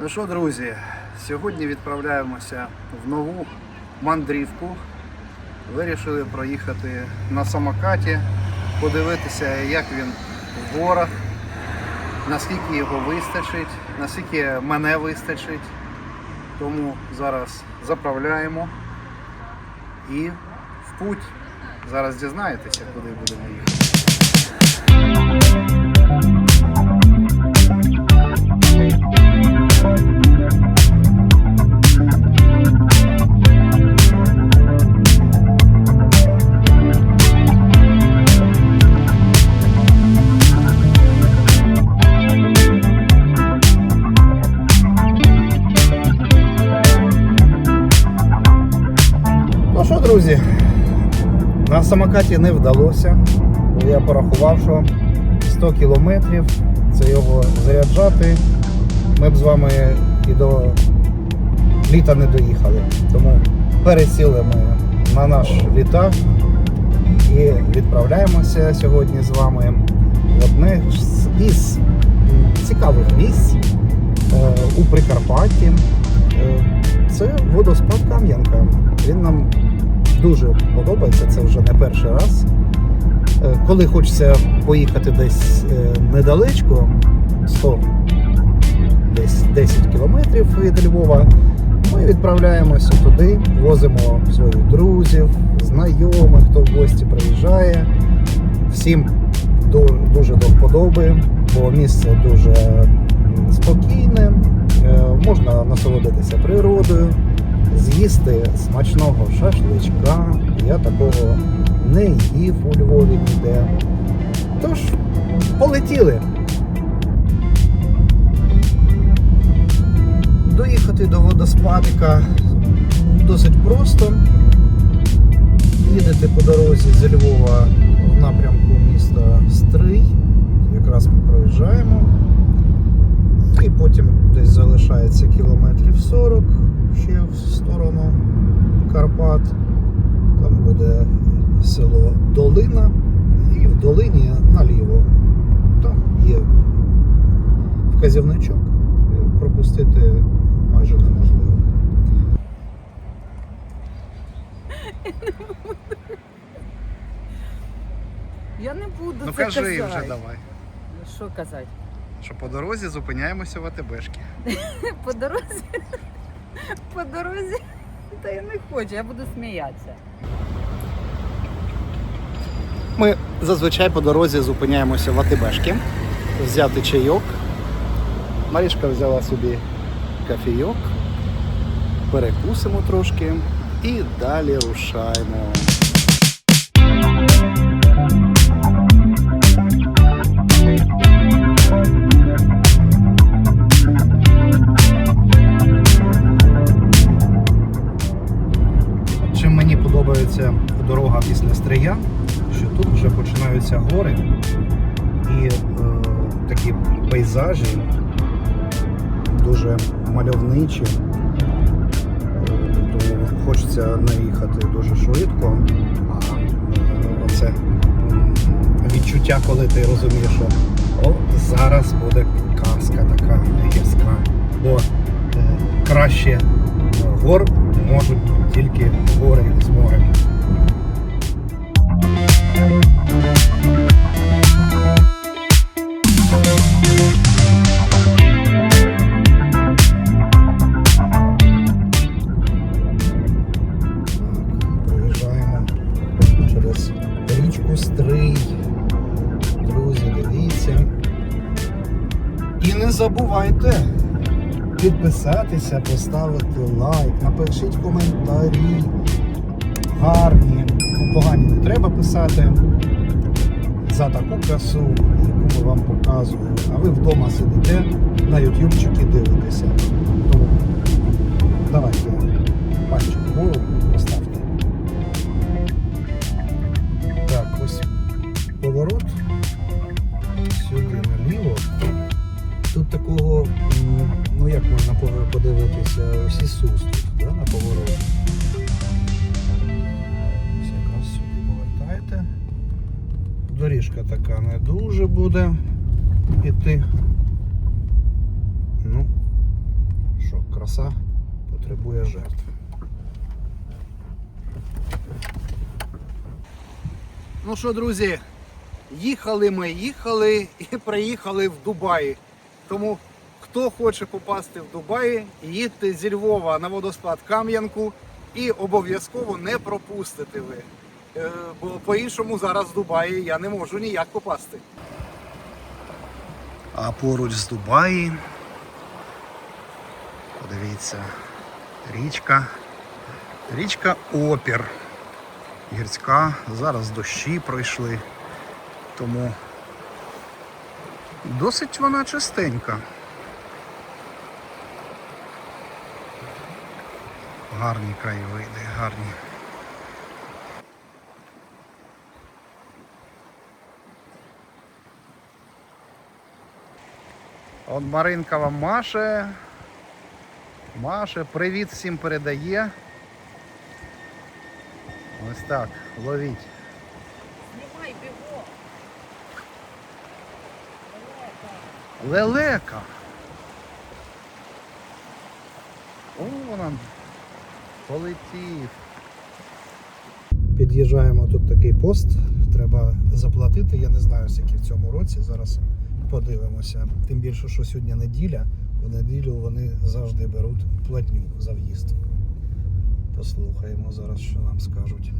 Ну що, друзі, сьогодні відправляємося в нову мандрівку. Вирішили проїхати на самокаті, подивитися, як він в горах, наскільки його вистачить, наскільки мене вистачить. Тому зараз заправляємо і в путь. Зараз дізнаєтеся, куди будемо їхати. Що, друзі, на самокаті не вдалося. бо Я порахував, що 100 кілометрів це його заряджати. Ми б з вами і до літа не доїхали. Тому пересіли ми на наш літак і відправляємося сьогодні з вами в одне із цікавих місць е, у Прикарпатті. Е, Це водоспад Кам'янка. Він нам дуже подобається, це вже не перший раз. Е, Коли хочеться поїхати десь недалечко, 100, десь 10 кілометрів від Львова, ми відправляємося туди, возимо своїх друзів, знайомих, хто в гості приїжджає. Всім дуже до вподоби, бо місце дуже спокійне, е, можна насолодитися природою, з'їсти смачного шашличка. Я такого не їв у Львові ніде. Тож, полетіли. Доїхати до водоспадика досить просто. Їдете по дорозі з Львова в напрямку міста Стрий. Якраз ми проїжджаємо. І потім десь залишається кілометрів 40 ще в сторону Карпат. Там буде село Долина. І в долині наліво. Там є вказівничок. е, Пропустити майже неможливо. Я не буду Ну це кажи казати. вже давай. Що казати? Що по дорозі зупиняємося в АТБшки. По дорозі. По дорозі. Та я не хочу, я буду сміятися. Ми зазвичай по дорозі зупиняємося в АТБшки, взяти чайок. Марішка взяла собі кофійок, перекусимо трошки і далі рушаємо. Чим мені подобається дорога після Стрия, що тут вже починаються гори і е, такі пейзажі мальовничі. Е, Тому хочеться не їхати дуже швидко. А е, оце м, відчуття, коли ти розумієш, що о, зараз буде казка така гірська. Бо е, краще гор можуть тільки гори з морем. Підписатися, поставити лайк, напишіть коментарі. Гарні, погані не треба писати. За таку красу, яку ми вам показуємо. А ви вдома сидите на ютубчики дивитеся. Що, друзі, їхали ми, їхали і приїхали в Дубаї. Тому хто хоче попасти в Дубаї, їдьте зі Львова на водоспад Кам'янку і обов'язково не пропустите ви. Е, Бо по-іншому зараз в Дубаї я не можу ніяк попасти. А поруч з Дубаї. Подивіться, річка. Річка Опір. Гірська. Зараз дощі пройшли. Тому досить вона чистенька. Гарні краєвиди, гарні. От Маринка вам маше. Маше, привіт всім передає. Ось так, ловіть. Знімай бігом. Лелека. О, вона полетів. Під'їжджаємо тут такий пост. Треба заплатити. Я не знаю, скільки в цьому році. Зараз подивимося. Тим більше, що сьогодні неділя. В неділю вони завжди беруть платню за в'їзд. Послухаємо зараз, що нам скажуть.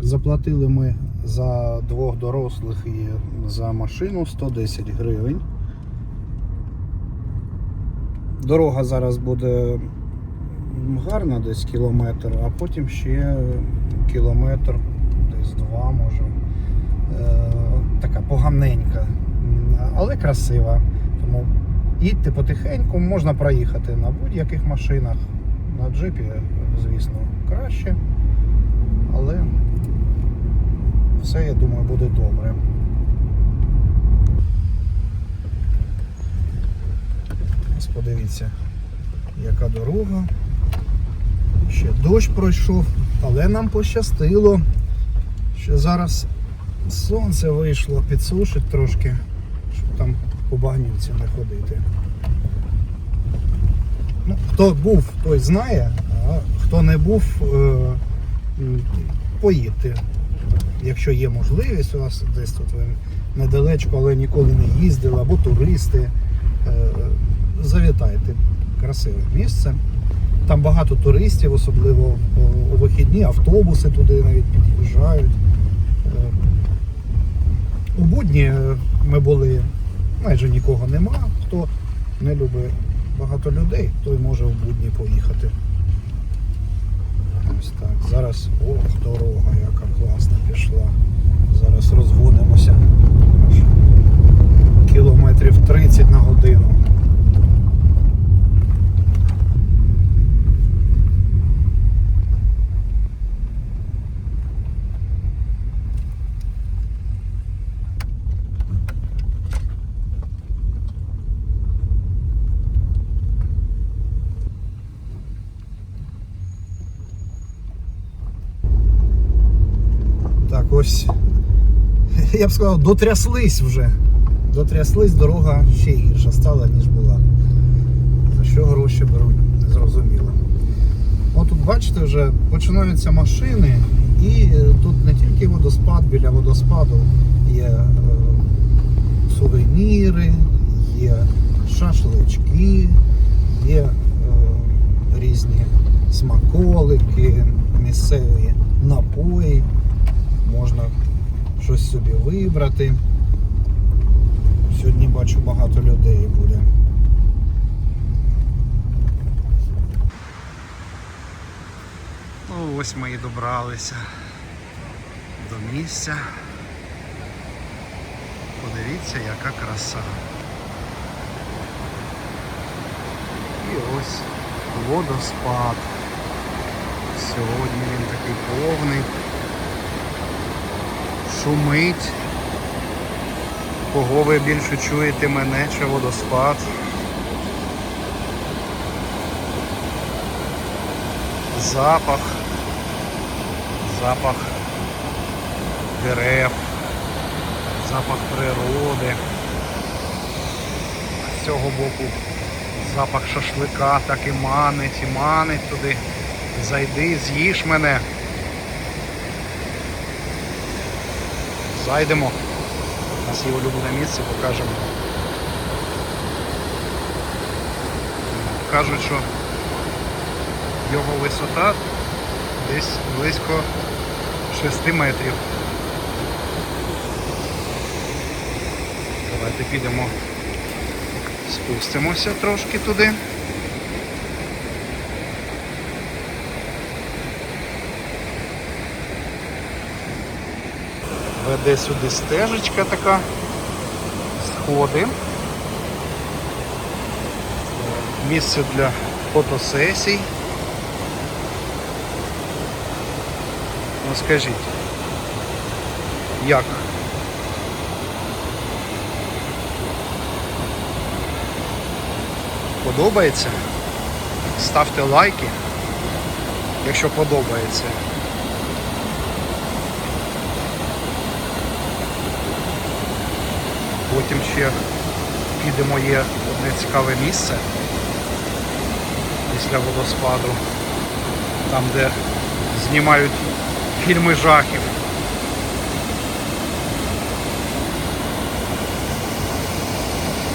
Заплатили ми за двох дорослих і за машину 110 гривень. Дорога зараз буде гарна, десь кілометр, а потім ще кілометр, десь два може. Така поганенька, але красива. Тому їдьте потихеньку, можна проїхати на будь-яких машинах. На джипі, звісно, краще. Але все, я думаю, буде добре. Ось подивіться, яка дорога. Ще дощ пройшов, але нам пощастило, що зараз сонце вийшло, підсушить трошки, щоб там по багнівці не ходити. Ну, хто був, той знає, а хто не був, е, поїдьте. Якщо є можливість, у вас десь тут ви недалечко, але ніколи не їздили, або туристи, е, завітайте. Красиве місце. Там багато туристів, особливо у- у вихідні, автобуси туди навіть під'їжджають. У будні е, ми були, майже нікого нема. Хто не любить багато людей, той може в будні поїхати. Ось так. Зараз ох, дорога, яка класна пішла. Зараз розгонимося. Кілометрів 30 на годину. Так, ось. Я б сказав, дотряслись вже. Дотряслись, дорога ще гірша стала, ніж була. За що гроші беруть, не зрозуміло. От тут бачите, вже починаються машини, і е, тут не тільки водоспад, біля водоспаду є е, сувеніри, є шашлички, є е, різні смаколики, місцеві напої можна щось собі вибрати. Сьогодні бачу багато людей буде. Ну, ось ми і добралися до місця. Подивіться, яка краса. І ось водоспад. Сьогодні він такий повний шумить. Кого ви більше чуєте мене чи водоспад? Запах. запах дерев, запах природи. З цього боку запах шашлика так і манить, і манить туди. Зайди, з'їж мене. Зайдемо. У нас є улюблене місце, покажемо. Кажуть, що його висота десь близько 6 метрів. Давайте підемо, спустимося трошки туди. Веде сюди стежечка така, сходи. Місце для фотосесій. Ну скажіть, як? Подобається? Ставте лайки, якщо подобається. Потім ще підемо є одне цікаве місце після водоспаду, там де знімають фільми жахів.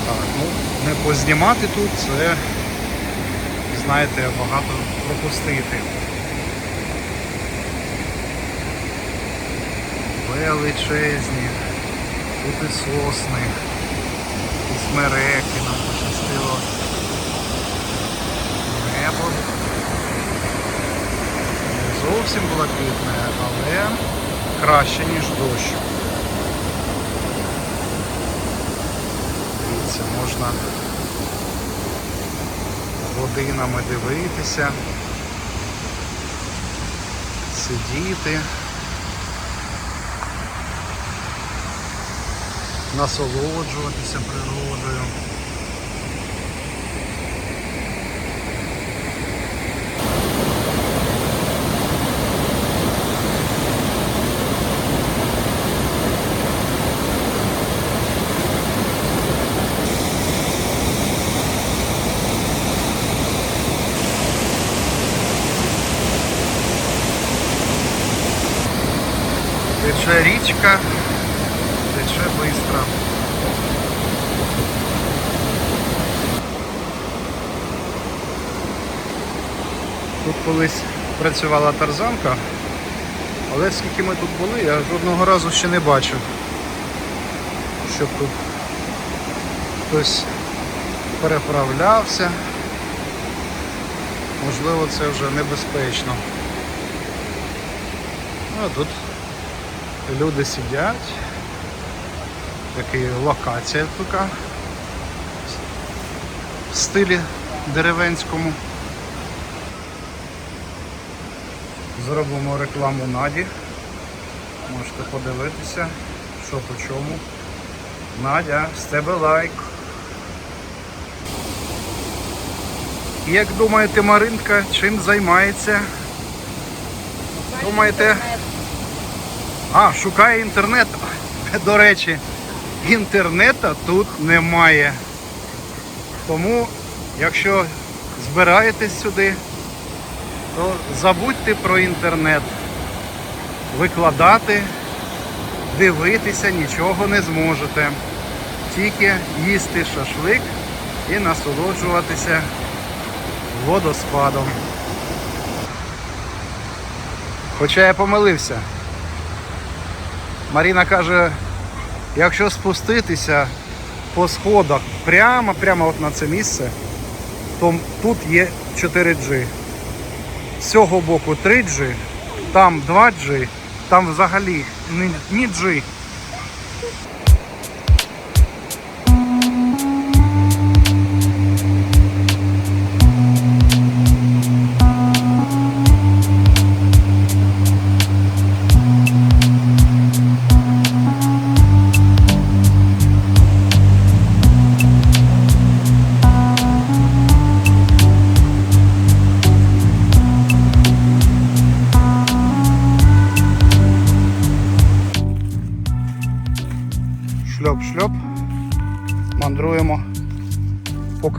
Так, ну, не познімати тут, це, знаєте, багато пропустити. Величезні, тут і сосни, смереки нам пощастило. Небо не зовсім блакитне, але краще, ніж дощ. Дивіться, можна годинами дивитися, сидіти, насолоджуватися природою. Тече річка, швидко. Тут колись працювала тарзанка, але скільки ми тут були, я жодного разу ще не бачив, щоб тут хтось переправлявся. Можливо, це вже небезпечно. А тут люди сидять. Така локація така. В стилі деревенському. Зробимо рекламу Наді. Можете подивитися, що по чому. Надя, з тебе лайк. Як думаєте, Маринка чим займається? Думаєте? А, шукає інтернет. До речі, інтернету тут немає. Тому, якщо збираєтесь сюди, то забудьте про інтернет. Викладати, дивитися нічого не зможете. Тільки їсти шашлик і насолоджуватися водоспадом. Хоча я помилився. Маріна каже, якщо спуститися по сходах прямо прямо от на це місце, то тут є 4G. З цього боку 3G, там 2G, там взагалі ні G.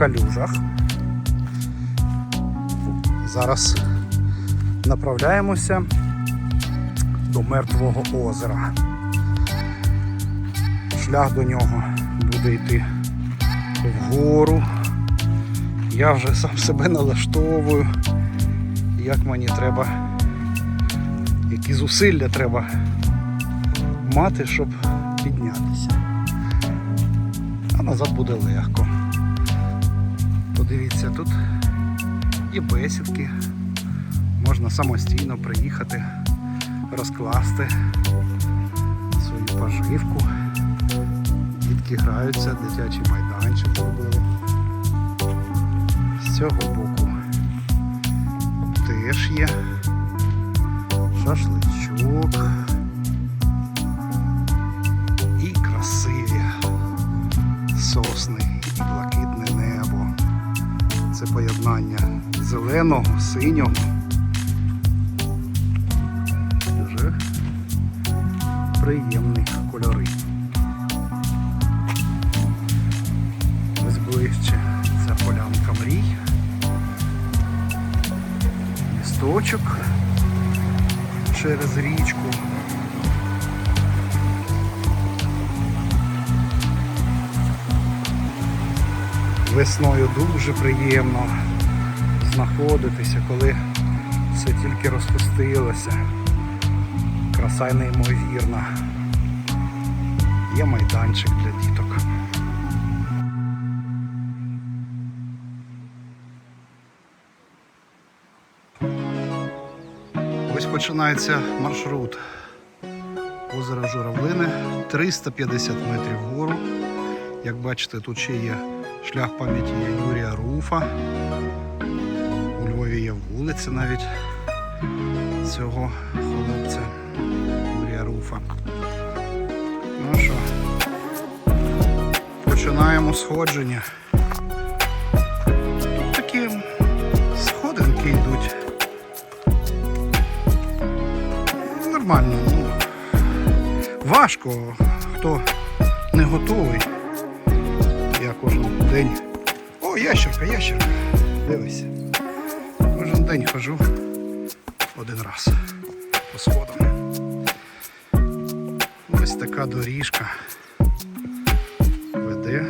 калюжах. Зараз направляємося до мертвого озера. Шлях до нього буде йти вгору. Я вже сам себе налаштовую, як мені треба, які зусилля треба мати, щоб піднятися. А назад буде легко. Подивіться, тут є бесідки, можна самостійно приїхати, розкласти свою поживку. Дітки граються, дитячий майданчик зробили. З цього боку теж є шашличок і красиві сосни поєднання зеленого, синього. Дуже приємні кольори. Ось ближче це полянка мрій. Місточок через річку. Весною дуже приємно знаходитися, коли все тільки розпустилося. Краса неймовірна. Є майданчик для діток. Ось починається маршрут. Озеро Журавлине 350 метрів вгору. Як бачите, тут ще є шлях пам'яті Юрія Руфа. Вулиця навіть цього хлопця Юрія Руфа. Ну що, починаємо сходження. Тут такі сходинки йдуть. Нормально, ну важко, хто не готовий. Я кожен день. О, ящерка, ящерка. Дивись. День хожу один раз по сходам. Ось така доріжка веде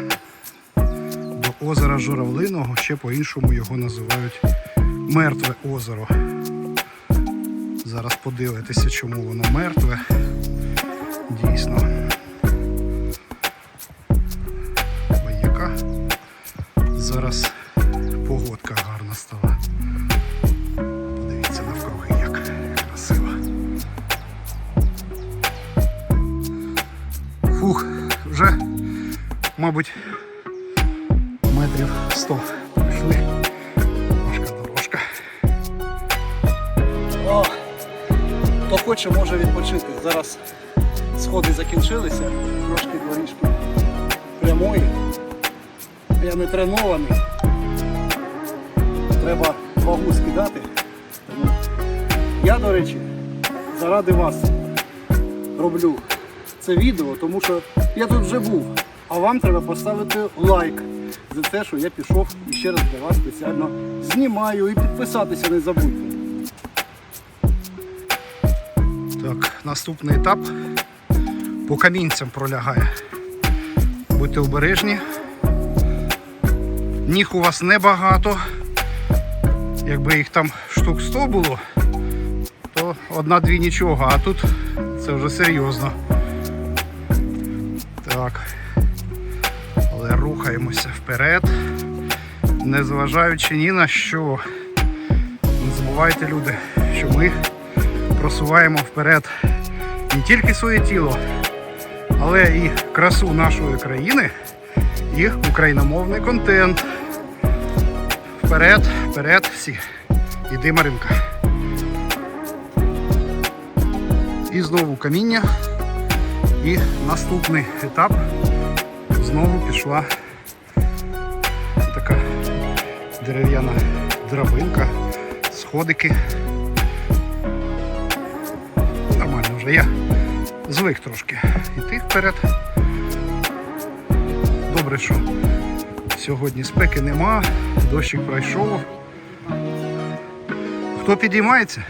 до озера Журавлиного, ще по-іншому його називають Мертве озеро. Зараз подивитися, чому воно мертве. Дійсно. Яка зараз погодка гарна стала. Мабуть, метрів 100 пройшли. Важка дорожка. О, хто хоче, може відпочити. Зараз сходи закінчилися, трошки доріжки прямої. Я не тренований. Треба вагу скидати. Я, до речі, заради вас роблю це відео, тому що я тут вже був. А вам треба поставити лайк за те, що я пішов і ще раз для вас спеціально знімаю і підписатися не забудьте. Так, наступний етап по камінцям пролягає. Будьте обережні. Ніг у вас небагато. Якби їх там штук 100 було, то одна-дві нічого, а тут це вже серйозно. Рухаємося вперед, незважаючи ні на що. Не забувайте, люди, що ми просуваємо вперед не тільки своє тіло, але і красу нашої країни і україномовний контент. Вперед, вперед всі. Іди, Маринка. І знову каміння. І наступний етап знову пішла дерев'яна драбинка, сходики. Нормально вже я звик трошки йти вперед. добре, що сьогодні спеки нема, дощик пройшов. Хто підіймається?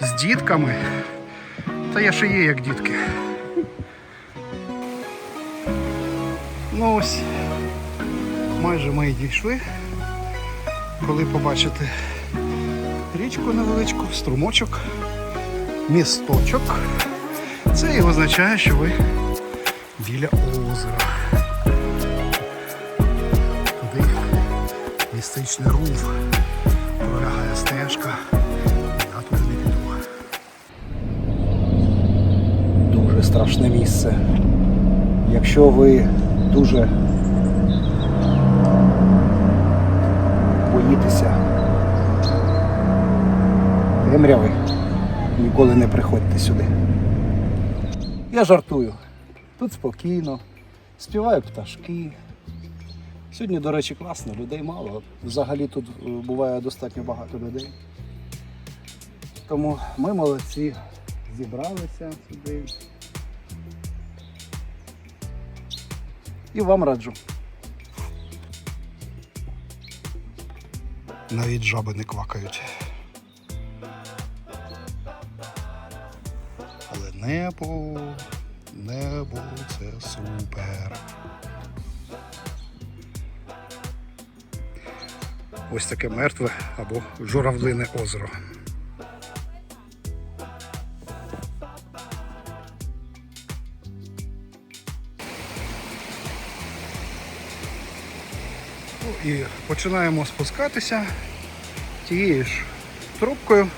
З дітками. Та я ще є як дітки. Ну ось, майже ми і дійшли. Коли побачите річку невеличку, струмочок, місточок, це і означає, що ви біля озера. Туди містичний рув пролягає стежка. Я туди не піду. Дуже страшне місце. Якщо ви дуже боїтеся темряви, ніколи не приходьте сюди. Я жартую. Тут спокійно, співають пташки. Сьогодні, до речі, класно, людей мало. Взагалі тут е, буває достатньо багато людей. Тому ми молодці, зібралися сюди. І вам раджу. Навіть жаби не квакають. Але небо, небо це супер. Ось таке мертве або журавлине озеро. І починаємо спускатися тією ж трубкою.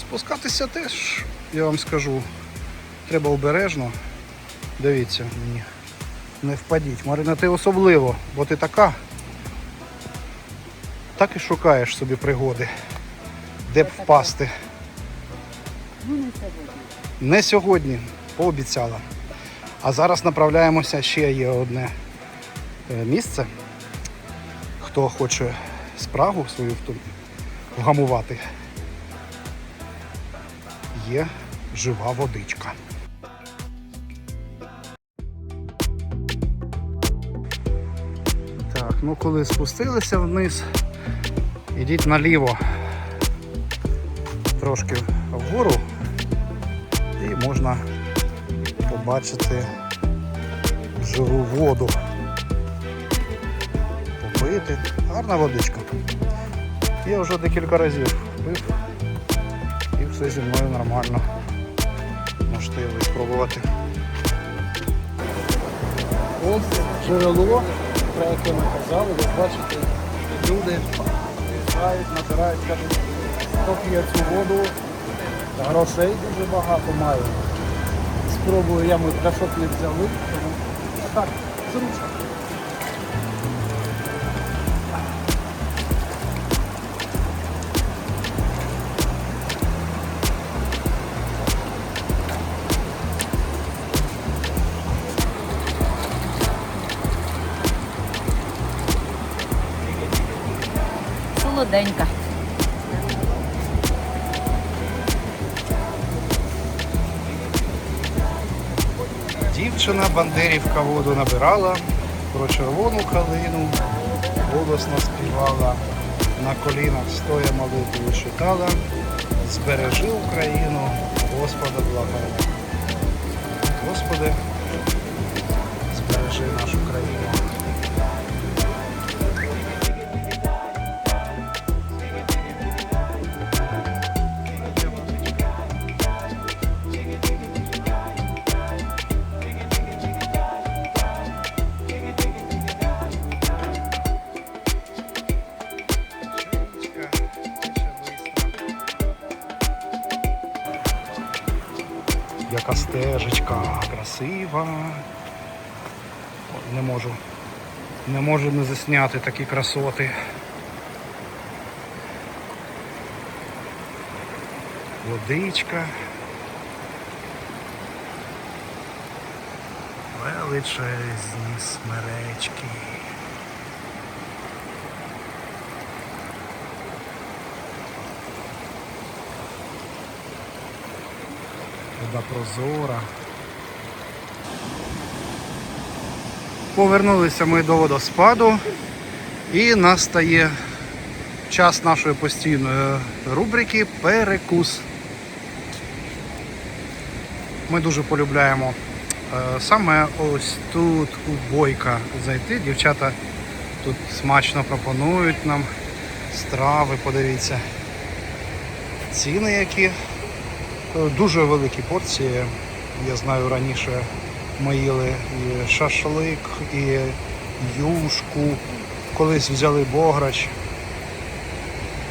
Спускатися теж, я вам скажу, треба обережно. Дивіться мені. Не впадіть. Марина, ти особливо, бо ти така. Так і шукаєш собі пригоди. Де б впасти. Не сьогодні, пообіцяла. А зараз направляємося ще є одне е, місце. Хто хоче спрагу свою вгамувати, є жива водичка. Так, ну коли спустилися вниз, ідіть наліво трошки вгору і можна побачити живу воду. Попити. Гарна водичка. Я вже декілька разів пив і все зі мною нормально. Можете ви спробувати. Ось джерело, про яке ми казали, ви бачите, люди приїжджають, набирають, кажуть, хто п'є цю воду, грошей дуже багато має. Спробую, я ми пляшок не взяли, тому так, зручно. Солоденька. Дівчина Бандерівка воду набирала, про червону калину голосно співала, на колінах стоя молитву читала, збережи Україну, Господа благає. Господи, збережи нашу країну. Яка стежечка красива. Не можу. Не можу не засняти такі красоти. Водичка. Величезні смеречки. Вода прозора. Повернулися ми до водоспаду і настає час нашої постійної рубрики Перекус. Ми дуже полюбляємо саме ось тут у Бойка зайти. Дівчата тут смачно пропонують нам страви, подивіться. Ціни які. Е, Дуже великі порції. Я знаю, раніше ми їли і шашлик, і юшку. Колись взяли бограч.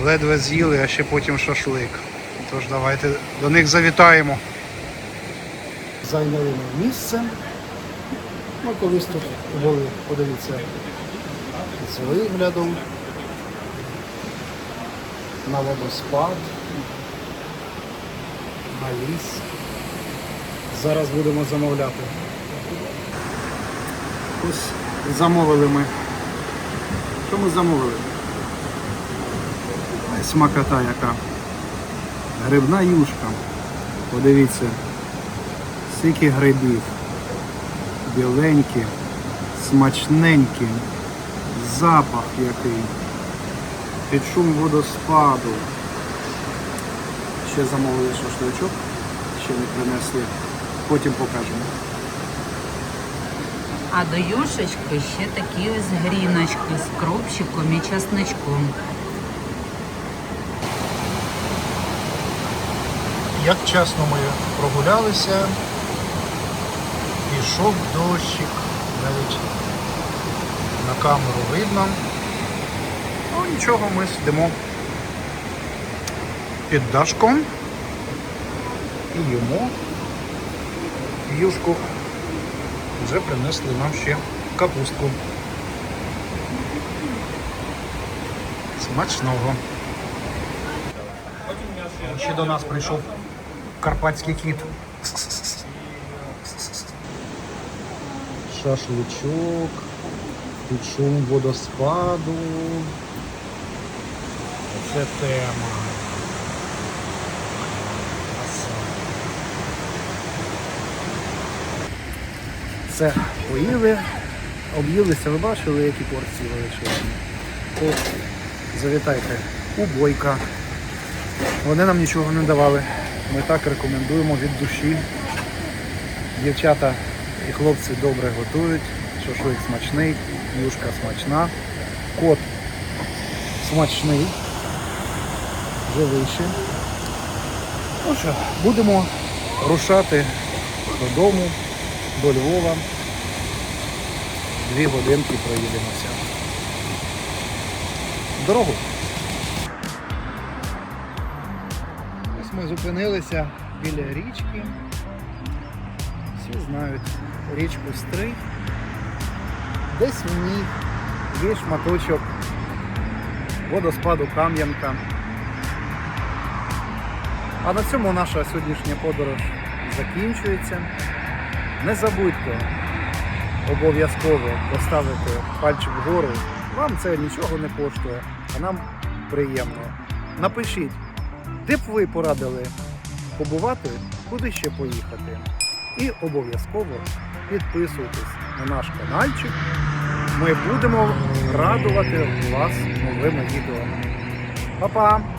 Ледве з'їли, а ще потім шашлик. Тож давайте до них завітаємо. Зайняли ми місце. Ми колись тут були, подивіться, з виглядом на водоспад, на ліс. Зараз будемо замовляти. Ось замовили ми. Що ми замовили? Смакота яка. Грибна юшка. Подивіться. Скільки грибів. Біленькі, смачненькі. Запах який. Під шум водоспаду. Ще замовили шашличок. Ще не принесли. Потім покажемо. А до юшечки ще такі ось гріночки з кропчиком і часничком. Як чесно ми прогулялися, пішов дощик, навіть на камеру видно. Ну нічого, ми сидимо під дашком і їмо юшку. Вже принесли нам ще капустку. Смачного. Ще до нас прийшов карпатський кіт. Шашличок, під шум водоспаду. Це тема. Це поїли, об'їлися, ви бачили, які порції величезні. О, завітайте у бойка. Вони нам нічого не давали. Ми так рекомендуємо від душі. Дівчата і хлопці добре готують, шашлик смачний, юшка смачна, кот смачний, живіший. Ну що, будемо рушати додому, до Львова. Дві годинки проїдемося. Дорогу! Ось ми зупинилися біля річки. Всі знають річку Стрий. Десь в ній є шматочок водоспаду Кам'янка. А на цьому наша сьогоднішня подорож закінчується. Не забудьте обов'язково поставити пальчик вгору. Вам це нічого не коштує, а нам приємно. Напишіть, де б ви порадили побувати, куди ще поїхати. І обов'язково підписуйтесь на наш каналчик. Ми будемо радувати вас новими відео. Па-па!